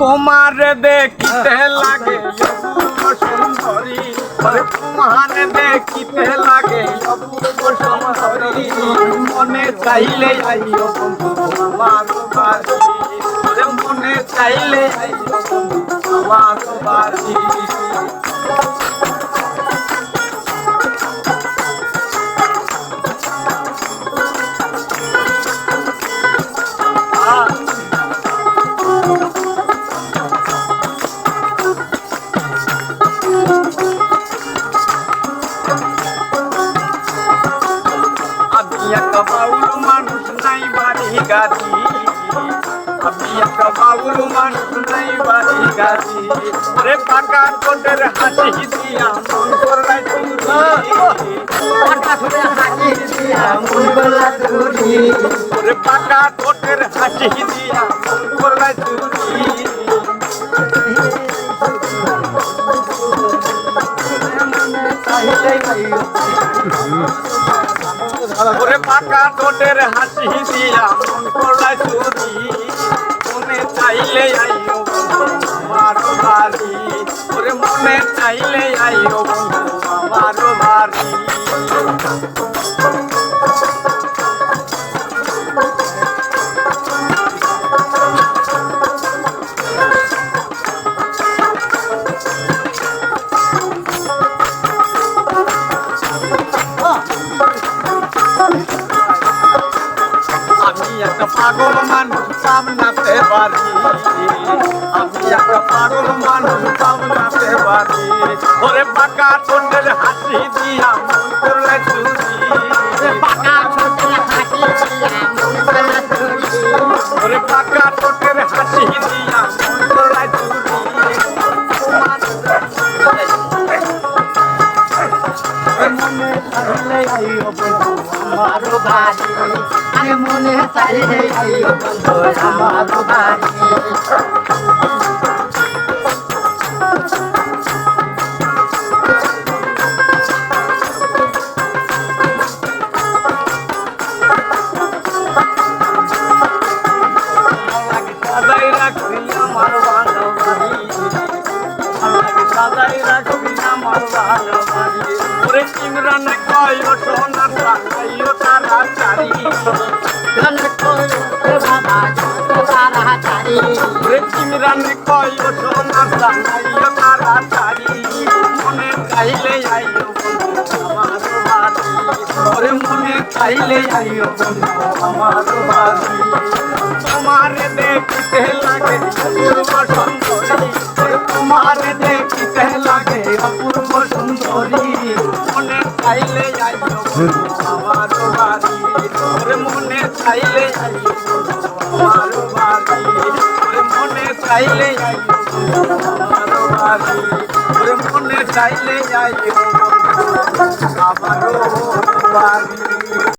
তোমার দেখিতে লাগে সুন্দরী। তোমার দেখিতে লাগে সুন্দরী। মনে চাইলে আইও বন্ধু আমার বাড়ি। মনে চাইলে আইও বন্ধু আমার বাড়ি। আমি একটা বাউল মানুষ নাই বাড়ি গাড়ি আমি একটা বাউল মানুষ নাই বাড়ি গাড়ি রে পাকা কোটের হাসি দিয়া মন করলাই তুমি রে পাকা কোটের হাসি দিয়া মন করলাই তুমি ওরে পাকা ঠোঁটের হাসি দিয়া মন করলাই চুরি মনে চাইলে আইও আমার বাড়ি। ওরে মনে চাইলে আইও আমার বাড়ি। পাগল মানুষ সামলাতে পারি। আমি একটা পাগল মানুষ সামলাতে পারি। ওরে পাকা টোটের হাসি দিয়া মন করলে আইও বন্ধু আমার বাড়ি আরে মনে চাইলে আইও বন্ধু আমার বাড়ি আমার বাড়ি সাজাই রাখবি ওরে ইমরান কয় সোনা সাজাইও তারা চারি। ধন করো বাবা যত তাড়াতাড়ি ওরে ইমরান কয় সোনা সাজাইও তারা চারি। মনে চাইলে আইও আমার বাড়ি। ওরে তোমার দেখিতে লাগে তোমার সুন্দরী মনে চাইলে আমার বাড়ি ওরে মনে চাইলে আমার বাড়ি ওরে মনে চাইলে আমার বাড়ি ওরে মনে চাইলে আইও আমার বাড়ি